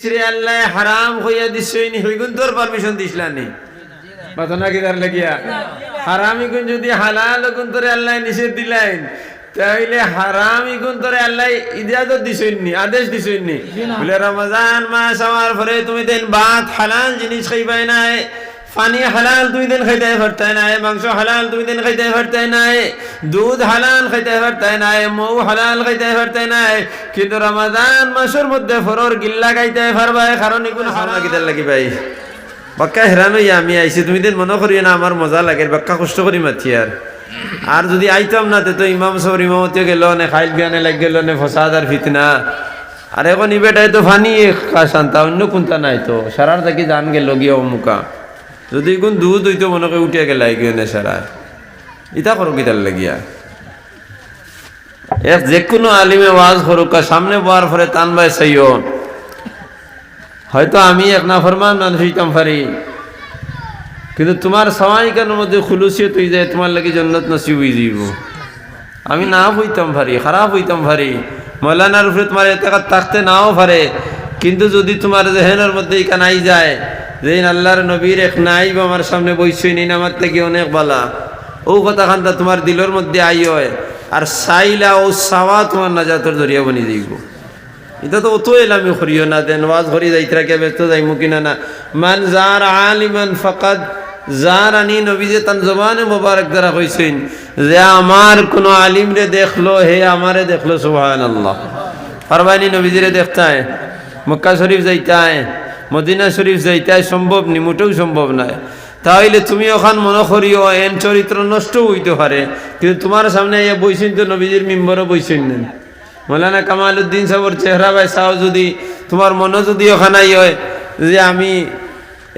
শ্রী গুণ যদি হালাল গুণ আল্লাহ নিষেধ দিলাইন তাইলে হারামি গুণ তোরে আল্লাহ ইজাজত দিছই নি, আদেশ দিছই নি। বলে রমজান মাস আমার পরে তুমি দেন ভাত, হালাল জিনিস খাইবাই নাই। পানি হালাল দুই দিন খাইতে পারতাই নাই, মাংস হালাল দুই দিন খাইতে পারতাই নাই, দুধ হালাল খাইতে পারতাই নাই, মৌ হালাল খাইতে পারতাই নাই, কিন্তু রমাদান মাসের মধ্যে ফরর গিল্লা খাইতে পারবাই, কারণ এগুলো হারা কিতার লাগি ভাই। বাক্কা হেরান হইয়া আমি আইছি, তুমি দিন মনে করি না, আমার মজা লাগে বাক্কা কষ্ট করি মাতি আর। আর যদি আইতাম না, তে ইমাম সবর ইমামতিও গেল, নে খাইল বিয়ানে লাগ গেল, নে ফসাদ আর ফিতনা। আর এখন ইবেটাই তো ফানি শান্তা, অন্য কোনটা নাই তো, সারার থাকি জান গেল গিয়ে অমুকা। যদি কোন দুধ হইতো মনে করে উঠিয়া গেল গিয়ে নে সারা। ইটা করো কিতার লাগিয়া? এক যে কোনো আলিমে ওয়াজ করুক সামনে বয়ার পরে টান বাই চাইও হয়তো আমি এক না ফরমান মানুষ হইতাম পারি। কিন্তু তোমার সবাইকার মধ্যে খুলুসিয়ে তুই যায়, তোমার লাগি জন্নত নসিব হয়ে যাইব। আমি না হইতাম পারি, খারাপ হইতাম পারি। মৌলানার উপরে তোমার এতে থাকতে নাও পারে। কিন্তু যদি তোমার জেহেনের মধ্যে ইকা নাই যায় যে আল্লাহর নবীর এক নাইব আমার সামনে বইসই নিন আমার থেকে অনেক বালা। ও কথা খান্তা, তোমার দিলের মধ্যে আই হয় আর সাইলা ও সাওয়া তোমার নাজাতর জরিয়া বনি যাইব এটা তো অত এলামি করিও না, দেন ওয়াজ করি যাইতরা কে ব্যস্ত যাইমু কিনা না। মান যার আলিমান ফাকাদ, যার আনি নবী যে তান জবানে মোবারক দ্বারা কইছেন, যে আমার কোন আলিম রে দেখল, হে আমারে দেখল সুবহান আল্লাহ ফারবানি নবীজিরে দেখতায়, মক্কা শরীফ যাইতায় মদিনা শরীফ যাইতায় সম্ভব নি মোটেও সম্ভব নয় তাহলে তুমি ওখান মনে করিও, এন চরিত্র নষ্ট হইতে পারে, কিন্তু তোমার সামনে ইয়ে বইছেন তো নবীজির মিম্বরও বইছেন নেন মৌলানা কামাল উদ্দিন সাহর চেহারা বাই চাও যদি, তোমার মনে যদি ওখানে হয়, যে আমি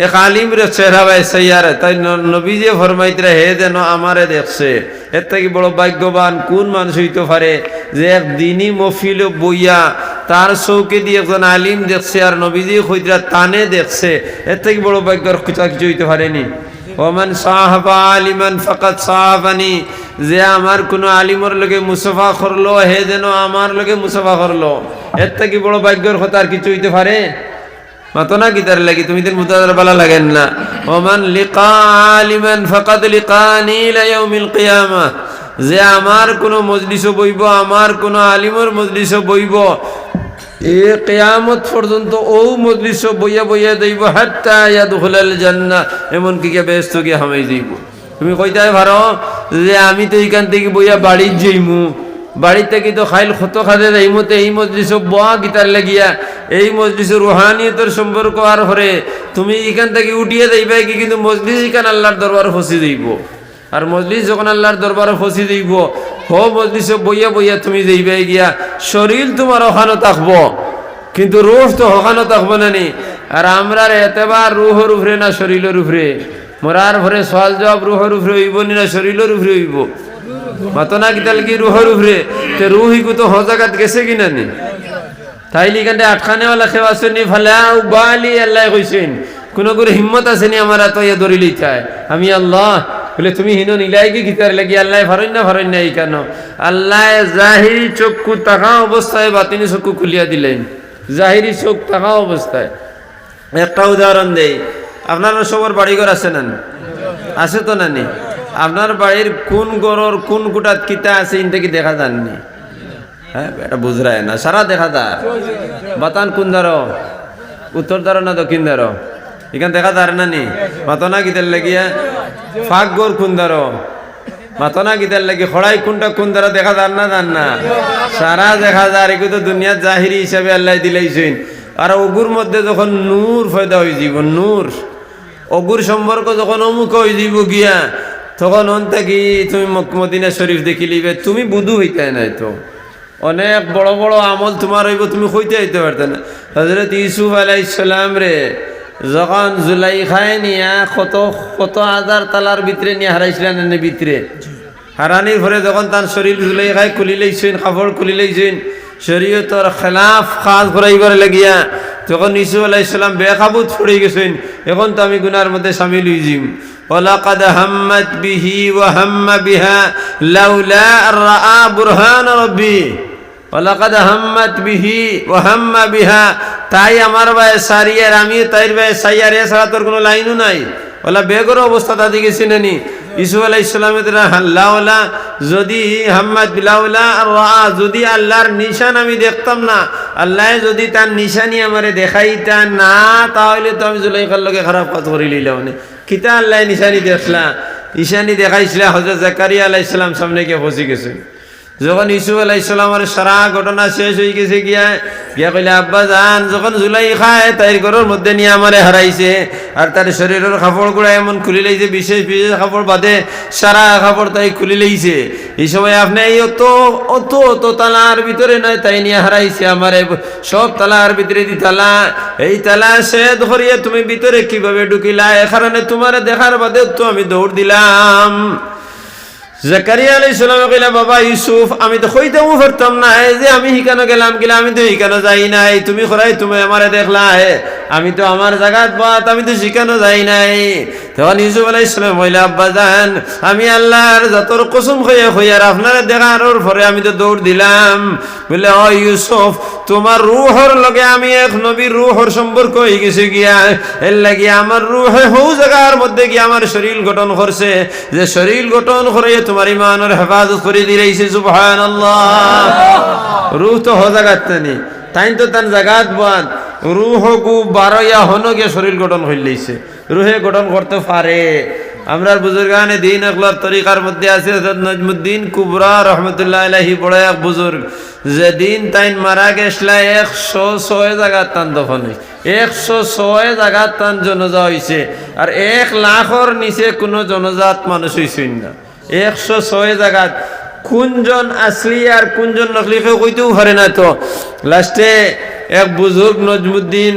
এক আলিম রে চেহারা বাই সাইয়ারে, তাই নবী যে ফরমাইতরা হে যেন আমারে দেখছে। এর থেকে বড় ভাগ্যবান কোন মানুষ হইতে পারে যে এক দিনই মফিল বইয়া তার চৌকে দিয়ে একজন আলিম দেখছে আর নবীজি হইতরা তানে দেখছে। এর থেকে বড় ভাগ্যর কিছু কিছু হইতে পারেনি। ওমান সাহাবা আলিমান ফাকাত সাহাবানি, যে আমার কোনো আলিমর লগে মুসাফা করল, হে যেন আমার লগে মুসাফা করল। এর থেকে বড় ভাগ্যর কথা আর কিছু হইতে পারে? মাতো না কি তার লাগি? তুমি দিন মুতাদার বালা লাগেন না। ওমান লিকা আলিমান ফাকাত লিকানি ইলা ইয়াউমিল কিয়ামা, যে আমার কোনো মজলিস বইব, আমার কোনো আলিমর মজলিস বইব। এ কেয়ামত পর্যন্ত ও মজলিস বইয়া বইয়া দেব হাত্তা ইয়াদখুলাল জান্নাহ এমন কি কে ব্যস্ত গিয়ে হামাই দেব তুমি কইতাই ভারো যে আমি তো এইখান থেকে বইয়া বাড়ির যাইমু। বাড়ির থেকে তো খাইল ক্ষত খাদে যাইমতে এই মজলিস বয়া গীতার লাগিয়া। এই মজলিস রুহানিয়তের সম্পর্ক আর হরে। তুমি এখান থেকে উঠিয়ে যাইবা কি কিন্তু মজলিস এখান আল্লাহর দরবার ফসি দেব আর মজলিস যখন আল্লাহর দরবারে ফসি দিব হো মজলিসে বইয়া বইয়া তুমি যাইবে গিয়া, শরীর তোমার ওখানে থাকব। কিন্তু রুহ তো ওখানে থাকব না নি। আর আমরার এতেবার রুহর উপরে না, শরীরের উপরে। মরার ভরে সওয়াল জবাব, রুহর উপরে হইব নি শরীরের উপরে হইব? মাতো না কিতাল কি রুহর উপরে? তে রুহিকু তো হজাগাত গেছে কিনা নি? তাইলে এখানে আটখানেওয়ালা খেওয়া শুনি ফালে বালি আল্লাহ কইছেন। কোনো করে হিম্মত আছে নি আমার এত ইয়ে ধরি লিখায় আমি আল্লাহ বলে, তুমি হিনো নিলাই কি গীতার লাগি? আল্লাহ ফারইন না ফারইন না এই কেন? আল্লাহ জাহিরি চক্ষু তাকা অবস্থায় বাতিনি চক্ষু খুলিয়া দিলেন। জাহিরি চোখ তাকা অবস্থায়। একটা উদাহরণ দেই। আপনার সবার বাড়িঘর আছে না আছে তো নানি আপনার বাড়ির কোন গরর কোন কুটাত কিতা আছে ইনটা কি দেখা যাননি হ্যাঁ এটা বুঝরায় না, সারা দেখা যায় বাতান কোন দ্বারো উত্তর দ্বারো না দক্ষিণ দ্বারো এখান দেখা যায় না নি? মাতনা গীতের লাগিয়া ফাঁক গোর কোন দ্বারো মাতনা গীতের লাগি খড়াই কোনটা কোন দ্বারা দেখা যায় না জান না? সারা দেখা যার এগুলো তো দুনিয়ার জাহিরি হিসাবে আল্লাহ দিলাইছেন। আর অগুর মধ্যে যখন নূর ফয়দা হয়ে যাব নূর। অগুর সম্পর্ক যখন অমুক হয়ে যাব গিয়া, তখন অন থাকি তুমি মদিনা শরীফ দেখি লিবে তুমি বুধু হইতে নাই তো। অনেক বড় বড় আমল তোমার হইব, তুমি হইতে হইতে পারতে না। হজরত ইসুফ আলাইসালাম রে যখন জুলাই খায় নিয়া কত কত হাজার তালার ভিতরে নিয়ে হারাইছিলেন এনে ভিতরে হারানির পরে যখন তার শরীর জুলাই খায় খুলি লাইছেন কাপড় খুলি লাইছেন শরীয়তর খেলাফ কাজ করাইবার লাগিয়া তখন ইসু আলাইসালাম বেকাবুত পড়ে গেছেন এখন তো আমি গুনার মধ্যে সামিল হয়ে যাম ولقد همت به وهم بها لولا أن رأى برهان ربي ولقد همت به وهم بها তাই আমার ভাই সারিয়ার আমিও তাইর ভাই সাইয়ার এছাড়া তোর কোনো লাইনও নাই। ওলা বেগর অবস্থা তা দিকে চিনেনি ইসু আলাহ ইসলামের হাল্লাওলা যদি হাম্মাদ বিলাউলা রা যদি আল্লাহর নিশান আমি দেখতাম না, আল্লাহ যদি তার নিশানি আমারে দেখাইতা না, তাহলে তো আমি জুলাইখার লগে খারাপ কাজ করে মানে কিতা আল্লাহ নিশানি দেখলা? নিশানি দেখাইছিল হজরত জাকারিয়া আলাহ ইসলাম সামনে গিয়ে ফসি গেছে যখন ইসু আলাহ ইসলামের সারা ঘটনা শেষ হয়ে গেছে গিয়া গিয়া কইলে, আব্বা যান যখন জুলাই খায় তাইর ঘরের মধ্যে নিয়ে আমারে হারাইছে। আর তার শরীরের কাপড় গুড়া এমন খুলি লাইছে, বিশেষ বিশেষ কাপড় বাদে সারা কাপড় তাই খুলি লাইছে। এই সময় আপনি এই অত অত অত তালার ভিতরে নয়, তাই নিয়ে হারাইছে আমারে। সব তালার ভিতরে দি তালা। এই তালা সে ধরিয়ে তুমি ভিতরে কীভাবে ঢুকিলা? এ কারণে তোমার দেখার বাদে তো আমি দৌড় দিলাম। জাকারিয়া আলাই সালামে কইলা, বাবা ইউসুফ, আমি তো কইতেও পারতাম না যে আমি হিকানো গেলাম গেলে আমি তো হিকানো যাই নাই। তুমি খরাই তুমি আমারে দেখলা আমি তো আমার জায়গাত বাত আমি তো শিখানো যাই নাই। তখন ইউসুফ আলাই সালাম কইলা, আব্বা জান, আমি আল্লাহর যতর কসম হইয়া হইয়ার আপনারা দেখার পরে আমি তো দৌড় দিলাম। বলে ও ইউসুফ তোমার রুহর লগে আমি এক নবীর রুহর সম্পর্ক হয়ে গেছে গিয়া, এর লাগি আমার রুহে হৌ জায়গার মধ্যে গিয়ে আমার শরীর গঠন করছে। যে শরীর গঠন করে তোমার ইমানের হেফাজত করে দিলেছে সুবহান রুহ তো হ জাগাত তানি তাই তো তান জাগাত বান রুহ গু বারোয়া হন গিয়ে শরীর গঠন হইলেছে রুহে গঠন করতে পারে। আমরার বুজুর্গানে দিন একলার তরিকার মধ্যে আছে নজমুদ্দিন কুবরা রহমতুল্লাহ আলাইহি বড় এক বুজুর্গ। যে দিন তাইন মারা গেছলা একশো ছয় জায়গার টান হয়েছে একশো ছয় জায়গার টান জনজা হয়েছে আর এক লাখর নিচে কোনো জনজাত মানুষ হয়েছে না। একশো ছয় জায়গাত কোনজন আসলি আর কোনজন নকলি কেউ কইতেও পারে না তো। লাস্টে এক বুজুর্গ নজমুদ্দিন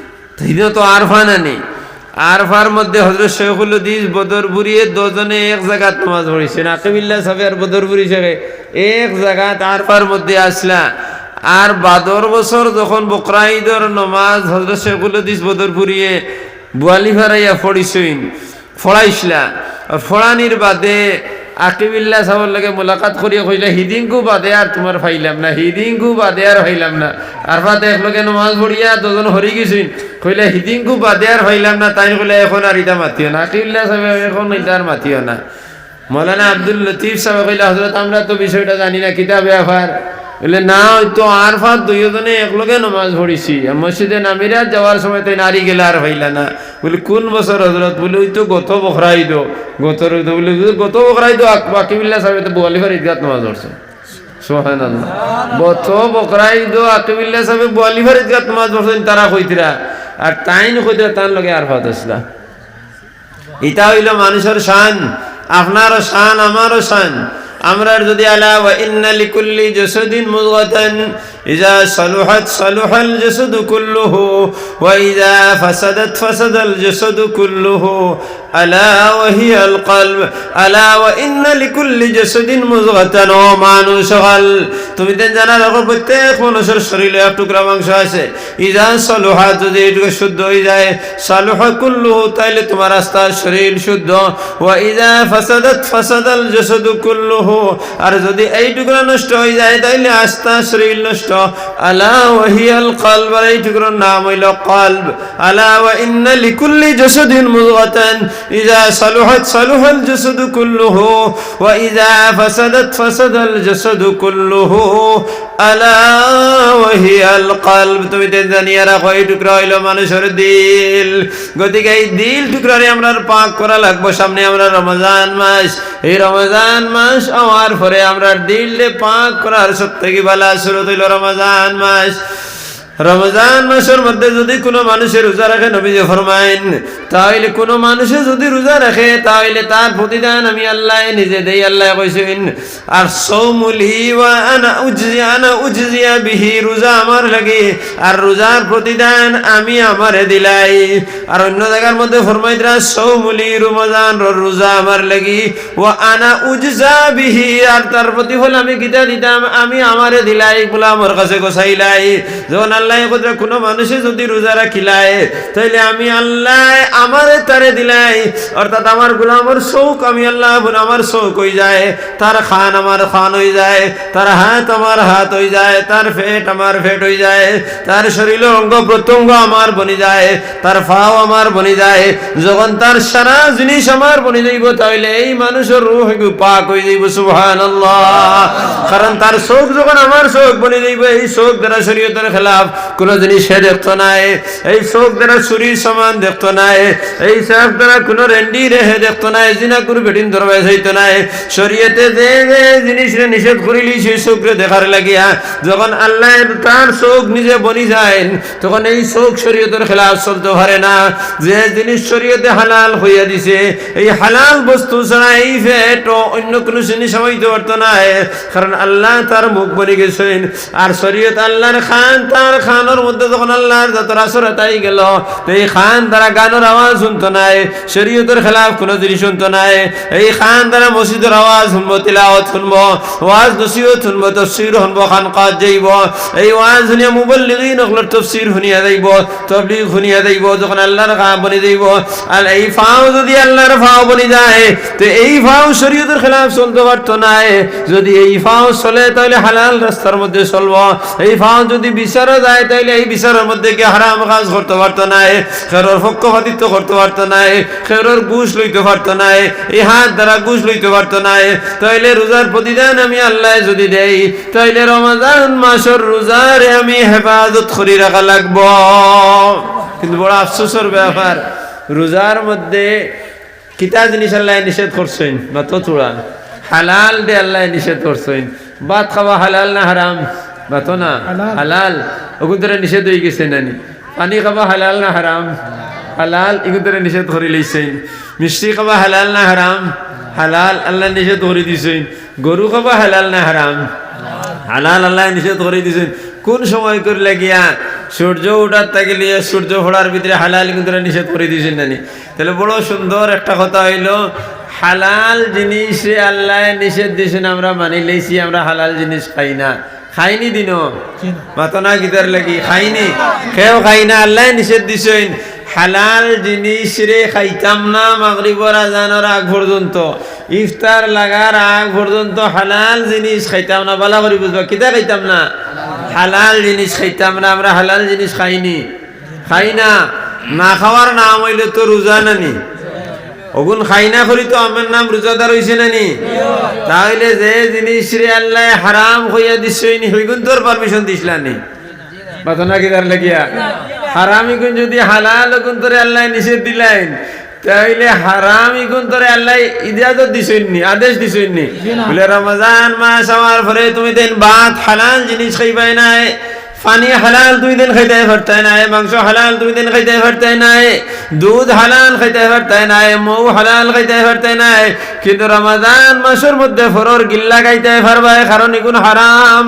দিনও তো আরফা নানি আরফার মধ্যে হজরত শেখুল উদ্দিস বদরপুরিয়ে দুজনে এক জায়গাত নামাজ পড়েছেন আকিবিল্লা সাহেব আর বদরপুরি সাহেব এক জায়গাত আরফার মধ্যে আসলা। আর বাদর বছর যখন বকরা ঈদর নমাজ হজরত শেখুল উদ্দিস বদরপুরিয়ে বুয়ালি ফারাইয়া ফড়িছইন ফড়াইছিলা ফড়ানির বাদে আকিবিল্লা সাহর লাগে মোলাকাত করিয়া কইলে হিদিঙ্গু বাদে আর তোমার ফাইলাম না হিদিঙ্গু বাদে আর ফাইলাম না। আর বাদে একলগে নমাজ পড়িয়া দুজন হরি গেছিন। কইলে হিদিঙ্গু বাদে আর ফাইলাম না, তাই কইলে, এখন আর ইটা মাতিও না। আকিবিল্লা সাহেব, এখন ইটা আর মাতিও না। মৌলানা আব্দুল লতিফ সাহেব কইলে হজরত আমরা তো বিষয়টা জানি না, কিতাবে ব্যাপার বলে না ওই তো আর ফাঁক দুইজনে একলগে নমাজ পড়িছি মসজিদে নামিরা যাওয়ার সময় তো নারী গেলে আর হইলা না বলে কোন বছর হজরত বলে ওই তো গত বখরাই দো গত বলে গত বখরাই দো বাকি বিল্লা সাহেব তো বোয়ালিফার ঈদগাত নমাজ পড়ছে সোহান গত বকরাই দো আকিবিল্লা সাহেব বোয়ালিফার ঈদগাত নমাজ পড়ছেন তারা কইতিরা আর তাইন কইতিরা তার লগে আর ফাত আসলা এটা হইল মানুষের শান আপনারও শান আমারও শান আমরার যদি আলা ওয়া ইন্না লিকুল্লি জাসাদিন মুদগাতান সালুহাল জাসাদু কুল্লুহু ওয়া ইজা ফাসাদাত ফাসাদাল জাসাদু কুল্লুহু আলা ওয়া হিয়াল কলব আলা ওয়া ইন্না লিকুল্লি জাসাদিন মুদগাতান ও তুমি দেন জানা রাখো প্রত্যেক মানুষের শরীরে এক টুকরা মাংস আছে। ইজা সালুহাত যদি এটুকু শুদ্ধ হয়ে যায় সালুহা কুল্লুহু তাইলে তোমার আস্তা শরীর শুদ্ধ। ওয়া ইজা ফাসাদাত ফাসাদাল জাসাদু কুল্লুহু আর যদি এই টুকরা নষ্ট হয়ে যায়, তাইলে আস্তা শরীর নষ্ট এই হইল মানুষের দিল। গতিকে এই দিল টুকরারে আমরা পাক করা লাগবো। সামনে আমরা রমজান মাস। এই রমজান মাস আমার পরে আমরা দিলে পাক করার সব থেকে ভালো শুরু রমজান মাস। রমজান মাসের মধ্যে যদি কোনো মানুষের রোজা রাখে, নবীজি ফরমাইন তাহলে কোনো মানুষে যদি রোজা রাখে, তাহলে তার প্রতিদান আমি আল্লাহ নিজে দেই, আল্লাহ কইছেন, আর সৌমুলি ওয়া আনা উজজি, আনা উজজিয়া বিহি, রোজা আমার লাগে, আর রোজার প্রতিদান আমি আমারে দিলাই। আর অন্য জায়গার মধ্যে ফরমাইতরা সৌমুলি রমজান, রোজা আমার লাগি ও আনা উজজা বিহি, আর তার প্রতিফল আমি কিতা দিতাম, আমি আমারে দিলাই বলে আমার কাছে গোসাইলাই যখন আল্লাহ কথা কোনো মানুষে যদি রোজা রাখিলাই তাইলে আমি আল্লাহ আমারে তারে দিলাই। অর্থাৎ আমার গোলামর আমি আল্লাহ আমার শৌক হয়ে যায়, তার খান আমার খান হয়ে যায়, তার হাত আমার হাত হয়ে যায়, তার ফেট আমার ফেট হয়ে যায়, তার শরীরের অঙ্গ প্রত্যঙ্গ আমার বনি যায়, তার ফাও আমার বনি যায়, যখন তার সারা জিনিস আমার বনি যাইব তাহলে এই মানুষের রুহ পাক হয়ে যাইব সুহান কারণ তার শোক যখন আমার শোক বনে যাইব, এই শোক দ্বারা শরীয়তের খেলাফ কোন জিনিস সে দেখতো নাই এই শোক দ্বারা শরীর সমান দেখতো নাই এই শোক দ্বারা কোন রেন্ডি রেহে দেখতো নাই জিনা কুর বেটিন ধরবে যাইতো নাই শরীয়তে যে যে জিনিসরে নিষেধ করিলি সেই শোকরে দেখার লাগিয়া, যখন আল্লাহ তার শোক নিজে বনি যায় তখন এই শোক শরীয়তের খেলাফ চলতে পারে না। যে জিনিস শরীয়তে হালাল হইয়া দিছে, এই হালাল বস্তু ছাড়া এই ফেট অন্য কোনো জিনিস হইতে পারতো না কারণ আল্লাহ তার মুখ বনি গেছেন, আর শরীয়ত আল্লাহর খান তার খানের মধ্যে যখন আল্লাহর যত রাসর তাই গেল, তো এই খান তারা গানের আওয়াজ শুনতো নাই, শরীয়তের খেলাফ কোনো জিনিস শুনতো নাই। এই খান তারা মসজিদের আওয়াজ শুনব, তিলাওয়াত শুনব, ওয়াজ নসিহত শুনব, তফসির শুনব খান কাজ যাইব। এই ওয়াজ শুনিয়া মুবল্লিগিন ওগুলোর তফসির শুনিয়া যাইব, তবলিগ শুনিয়া যাইব, যখন আল্লাহর খান বনে যাইব। আর এই ফাও যদি আল্লাহর ফাও বনি যায়, তো এই ফাও শরীয়তের খেলাফ চলতে পারতো না যদি এই ফাও চলে, তাহলে হালাল রাস্তার মধ্যে চলবো। এই ফাও যদি বিচারও যায় তাহলে এই বিচারের মধ্যে কি হারাম কাজ করতে পারতো না খেরোর পক্ষপাতিত্ব করতে পারতো না খেরোর ঘুষ লইতে পারতো না এই হাত দ্বারা ঘুষ লইতে পারতো না তাইলে রোজার প্রতিদান আমি আল্লাহ যদি দেই তাইলে রমাজান মাসের রোজারে আমি হেফাজত করি রাখা লাগবো। কিন্তু বড় আফসোসের ব্যাপার রোজার মধ্যে কিতা জিনিস আল্লাহ নিষেধ করছেন? বা তো চূড়া হালাল দে আল্লাহ নিষেধ করছেন। ভাত খাওয়া হালাল না হারাম? বা তো না? হালাল। ওগুন তোরা নিষেধ হয়ে গেছে নানি। পানি খাওয়া হালাল না হারাম? হালাল এগুন তোরা নিষেধ করে লইছেন মিষ্টি খাওয়া হালাল না হারাম? হালাল আল্লাহ নিষেধ করে দিছেন। গরু খাওয়া হালাল না হারাম? হালাল আল্লাহ নিষেধ করে দিছেন। কোন সময় করলে গিয়া সূর্য উঠার লিয়ে সূর্য ফোড়ার ভিতরে হালাল কিন্তু নিষেধ করে দিয়েছেন নানি। তাহলে বড় সুন্দর একটা কথা হইল, হালাল জিনিসে আল্লাহ নিষেধ দিয়েছেন আমরা মানি লেছি আমরা হালাল জিনিস খাই না। খাইনি দিনও মাতনা গীতার লাগি খাইনি। খেয়েও খাই না আল্লাহ নিষেধ দিছেন। হালাল জিনিস রে খাইতাম না মাগরিবর আজানোর আগ পর্যন্ত ইফতার লাগার আগ পর্যন্ত হালাল জিনিস খাইতাম না বালা করি বুঝবা কিতা খাইতাম না? হালাল জিনিস খাইতাম না আমরা হালাল জিনিস খাইনি। খাই না না খাওয়ার নাম হইলে তো রোজা নানি। ওগুন খাই না করি তো আমার নাম রোজাদার হইছে নানি তাহলে যে জিনিস রে আল্লাহ হারাম হইয়া দিছইনি হইগুন তোর পারমিশন দিসলানি বাতনা কিদার লাগিয়া? হারাম ইগুন যদি হালাল গুণ তোরে আল্লাহ নিষেধ দিলেন তাইলে হারাম ইগুন তোরে আল্লাহ ইজাজত দিছইনি আদেশ দিছইনি বলে রমজান মাস আমার পরে তুমি দেন ভাত, হালাল জিনিস খাইবাই নাই। পানি হালাল দুই দিন খাইতে পারতে নাই, মাংস হালাল দুই দিন খাইতে পারতে নাই, দুধ হালাল খাইতে পারতে নাই, মৌ হালাল খাইতে পারতে নাই, কিন্তু রমাদান মাসের মধ্যে ফরর গিল্লা খাইতে পারবে কারণ এগুন হারাম।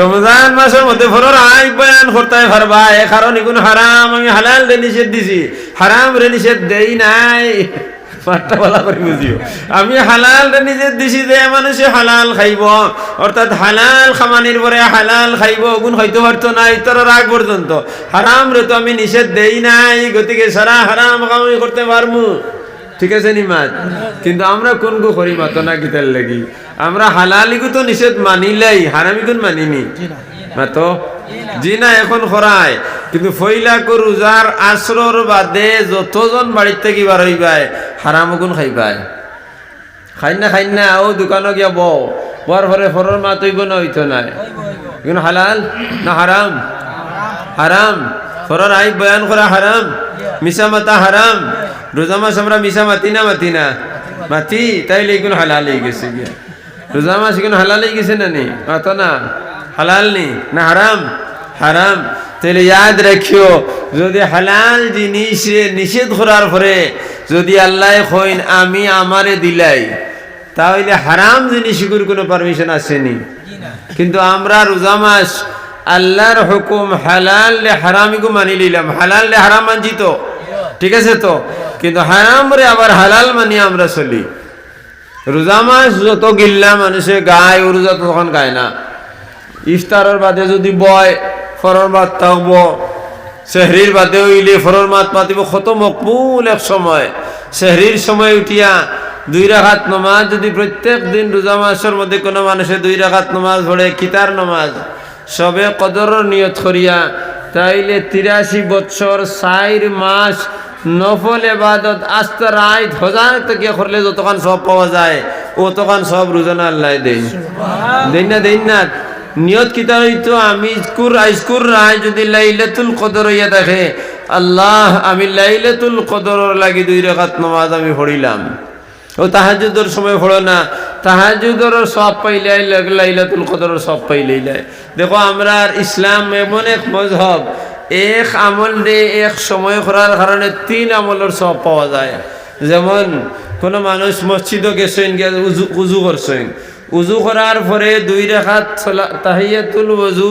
রমজান মাসের মধ্যে ফরর আই বয়ান করতে পারবা এ কারণ এগুন হারাম, আমি হালাল রে নিষেধ দিছি, হারাম রে নিষেধ দেই নাই। পাট্টা বলা করে বুঝিও। আমি হালাল রে নিষেধ দিছি যে মানুষে হালাল খাইব। অর্থাৎ হালাল খামানির পরে হালাল খাইব, গুণ হইতে পারতো না, ইতর রাগ পর্যন্ত। হারাম রে তো আমি নিষেধ দেই নাই, গতিকে সারা হারাম কামাই করতে পারমু ঠিক আছে নিমাজ কিন্তু আমরা কোন গো করি মাতো না গীতার লাগি? আমরা হালালিগু তো নিষেধ মানিলাই, হারামিগুন মানিনি। মাতো জি না এখন খরায়। কিন্তু ফইলা কো রোজার আশ্রর বাদে যতজন বাড়ির থেকে বার হইবায় হারামগুন খাইবায় খাই না খাই না, ও দোকানো গিয়া বউ বর ভরে ফরর মা তৈব না, হইতো নাই। এখন হালাল না হারাম? হারাম। ফরর আই বয়ান করা হারাম? মিশা মাতা হারাম? রোজা মাস আমরা মিশা মাতি না মাতি না? মাতি, তাইলে এগুলো হালাল হয়ে গেছে গিয়া। রোজা মাস এগুলো হালাল হয়ে গেছে না নি? মাতো না? হালাল নি না হারাম হারাম তাহলে ইয়াদ রাখিও যদি হালাল জিনিস নিষেধ করার পরে যদি আল্লাহ কইন আমি আমারে দিলাই তাহলে হারাম জিনিসগুলোর কোনো পারমিশন আসেনি কিন্তু আমরা রোজা মাস আল্লাহর হুকুম হালাল হারামিগু মানি নিলাম হালাল হারাম মানছি তো ঠিক আছে তো কিন্তু হারাম রে আবার হালাল মানি আমরা চলি রোজা মাস যত গিল্লা মানুষে গায় ও রোজা তখন গায় না ইফতারের বাদে যদি বয় ফরর মাত থাকব সেহরির বাদে হইলে ফরর মাত মাতিব কত মকবুল এক সময়। সেহরির সময় উঠিয়া দুই রাখাত নমাজ যদি প্রত্যেক দিন রোজা মাসের মধ্যে কোনো মানুষে দুই রাখাত নমাজ পড়ে কিতার নমাজ সবে কদরের নিয়ত করিয়া তাইলে তিরাশি বছর চার মাস নফল এবাদত আস্তে রায় হজার থেকে করলে যতক্ষণ সব পাওয়া যায় অতক্ষণ সব রোজানা আল্লাহ দেই। দেই না দেই না। নিয়ত কিতা হইতো আমি ইস্কুর আইস্কুর রায় যদি লাইলাতুল কদর হইয়া থাকে। আল্লাহ, আমি লাইলাতুল কদর লাগি দুই রেখাত নমাজ আমি পড়িলাম। ও তাহাজুদর সময় পড়ো না। তাহাজুদর সব পাইলে লাইলাতুল কদর সব পাইলেই দেখো, আমরা ইসলাম এমন এক মজহব, এক আমল দে এক সময় করার কারণে তিন আমলের সব পাওয়া যায়। যেমন, কোনো মানুষ মসজিদও গেছেন, গিয়ে উজু উজু করছেন। উজু করার পরে দুই রেখাত তাহিয়াতুল ওজু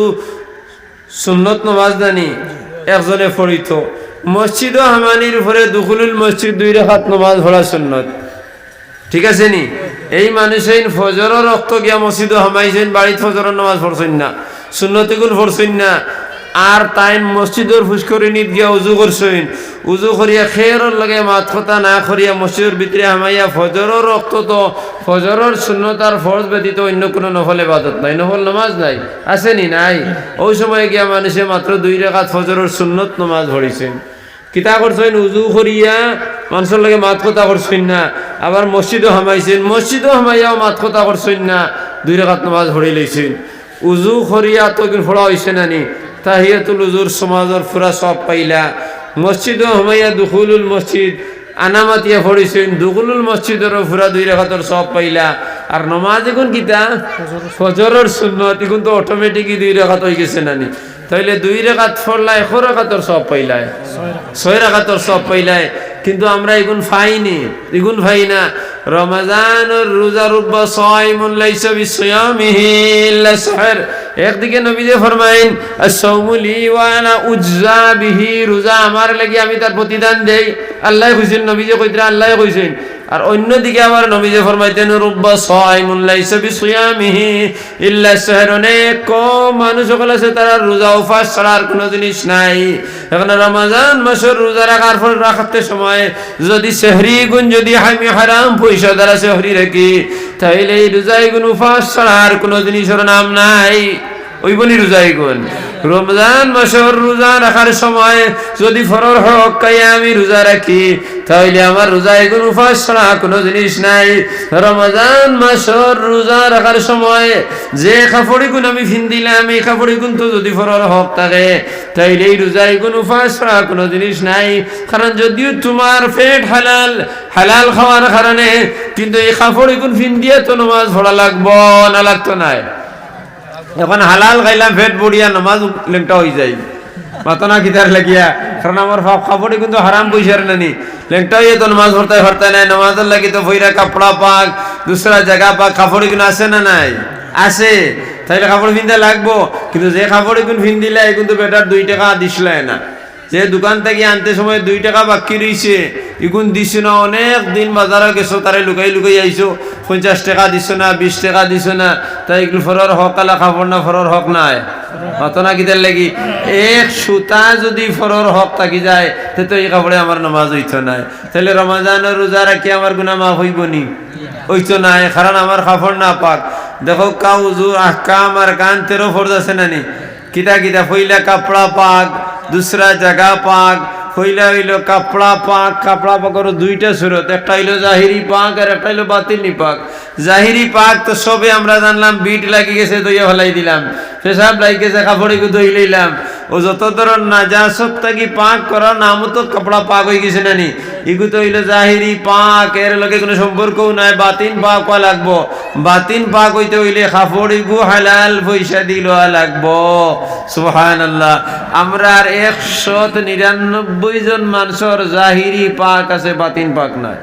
সুন্নত নমাজ দানি, একজনে ফরিত। মসজিদ হামানির পরে দুকুলুল মসজিদ দুই রেখাত নমাজ পড়া সুন্নত। ঠিক আছে নি? এই মানুষের ফজরও রক্ত গিয়া মসজিদ হামাইছেন, বাড়িত ফজরের নামাজ পড়ছেন না। সুন্নতিগুল পড়ছেন না। আর তাই মসজিদর ফুসকরিনীত গিয়া উজু করছেন। উজু করিয়া খেয়ের লগে মাত কথা না করিয়া মসজিদের ভিতরে হামাইয়া ফজরের রক্ত তো ফজরের শূন্যতার ফরজ ব্যতীত অন্য কোনো নফল এবাদত নাই। নফল নমাজ নাই। আসেনি নাই। ওই সময় গিয়া মানুষে মাত্র দুই রেখাত ফজরের সুন্নত নামাজ পড়িছেন। কিতা করছেন? উজু করিয়া মানুষের লগে মাত কথা করছেন না। আবার মসজিদও হামাইছেন। মসজিদও হামাইয়াও মাত কথা করছেন না। দুই রেখাত নামাজ পড়ি লইছেন। উজু করিয়া তো ফোড়া হয়েছে নানি তাহিয়াতুল উজুর সমাজর ফুরা সব পাইলা। মসজিদ হুমায়া দুখুলুল মসজিদ আনামাতিয়া পড়িছেন দুগুলুল মসজিদর ফুরা দুই রেখাতর সব পাইলা। আর নমাজ এখন কিতা? ফজরের সুন্নত, এখন তো অটোমেটিকই দুই রেখাত হয়ে গেছে নানি। তাইলে দুই রেখাত ফরলাই এশ রেখাতর সব পাইলাই ছয় রেখাতর সব পাইলাই কিন্তু আমরা এগুন ফাইনি, এগুন ফাই না রমাজান রোজা রুব্বা সাইমুন লাইসা বিসিয়ামিহি ইল্লা সাহর একদিকে নবী যে ফরমাইন আস-সাওমুলি ওয়া আনা উজজা বিহি, রোজা আমার লাগি আমি তার প্রতিদান দেই। আল্লাহ কইছেন নবী যে কইতরা আল্লাহ কইছেন। আর অন্যদিকে আবার নবী যে ফরমাইতেন রুব্বা সাইমুন লাইসা বিসিয়ামিহি ইল্লা সাহর অনেক কম মানুষ সকল আছে, তারা রোজা উপাস ছাড়ার কোনো জিনিস নাই। এখন রমাজান মাসের রোজা রাখার পর রাখাতে সময় যদি সেহরি গুণ যদি আমি হারাম, পয়সা দ্বারা সেহরি রাখি, তাইলে এই রোজাই গুণ উপাস ছাড়া আর কোনো জিনিসের নাম নাই। ওই বলি রোজাই গুণ রমজান মাসের রোজা রাখার সময় যদি ফরর হক কাই আমি রোজা রাখি তাহলে আমার রোজা এগুলো উপাস ছাড়া কোনো জিনিস নাই। রমজান মাসের রোজা রাখার সময় যে কাপড়ি গুণ আমি ফিন দিলাম এই কাপড়ি গুণ তো যদি ফরর হক থাকে, তাইলে এই রোজা এগুলো উপাস ছাড়া কোনো জিনিস নাই। কারণ যদিও তোমার পেট হালাল হালাল খাওয়ার কারণে কিন্তু এই কাপড়ি গুণ ফিন দিয়ে তো নমাজ ভরা লাগবো, না লাগতো নাই। এখন হালাল খাইলাম, ফেট বড়িয়া নমাজ লেংটা হয়ে যায়। মাতনা কিতার লাগিয়া। কারণ আমার খাপড়ে কিন্তু হারাম পয়সার নানি। লেংটা হইয়া তো নমাজ ভরতে ভরতে নাই। নমাজের লাগি তো ফইরা কাপড়া পাক দুসরা জায়গা পাক কাপড়ে কিন্তু আছে না নাই? আছে। তাইলে কাপড় ভিন্দা লাগবো। কিন্তু যে কাপড়ে কিন্তু পিন দিলে কিন্তু বেটার দুই টাকা দিছিল না। যে দোকান থেকে আনতে সময় দুই টাকা বাকি রইছে, ইগুন দিছো না, অনেক দিন বাজারে গেছো তারে লুকাই লুকাই আইছো। পঞ্চাশ টাকা দিছো না, বিশ টাকা দিছো না, তাই এগুলো ফরর হক আলা খাবার না ফরর হক নাই। হতো না কিতার লাগি, এক সুতা যদি ফরর হক থাকি যায় তে এই কাপড়ে আমার নামাজ হইতো নাই। তাহলে রমাজানের রোজা রাখি আমার গুনা মাফ হইব নি? হইতো নাই কারণ আমার কাপড় না পাক। দেখো, কাউজু, আহকাম আর কান তেরো ফরজ আছে নানি কিতা কিতা, ফইলা কাপড়া পাক। দুসরা জায়গা পাক, হইলা হইল কাপড়া পাক, কাপড়া পাকর দুইটা সুরত, একটা হইল জাহিরি পাক আর একটা হইল বাতিলি পাক। জাহিরি পাক তো সবে আমরা জানলাম, বিট লাগি গেছে, দইয়া ফেলাই দিলাম। পেশাব লাগি গেছে, কাপড়ে দই লইলাম ও যত ধরন নাজাসত থাকি পাক করার নামও তো কাপড়া পাক হয়ে গেছে নানি। ইগু তো হইল জাহিরি পাক, এর লগে কোনো সম্পর্কও নাই, বাতিন পাক হওয়া লাগবো। বাতিন পাক হইতে হইলে কাপড় ইগু হালাল পয়সা দিল লাগবো। সুহান আল্লাহ আমরা আর একশত নিরানব্বই জন মানুষের জাহিরি পাক আছে, বাতিন পাক নাই।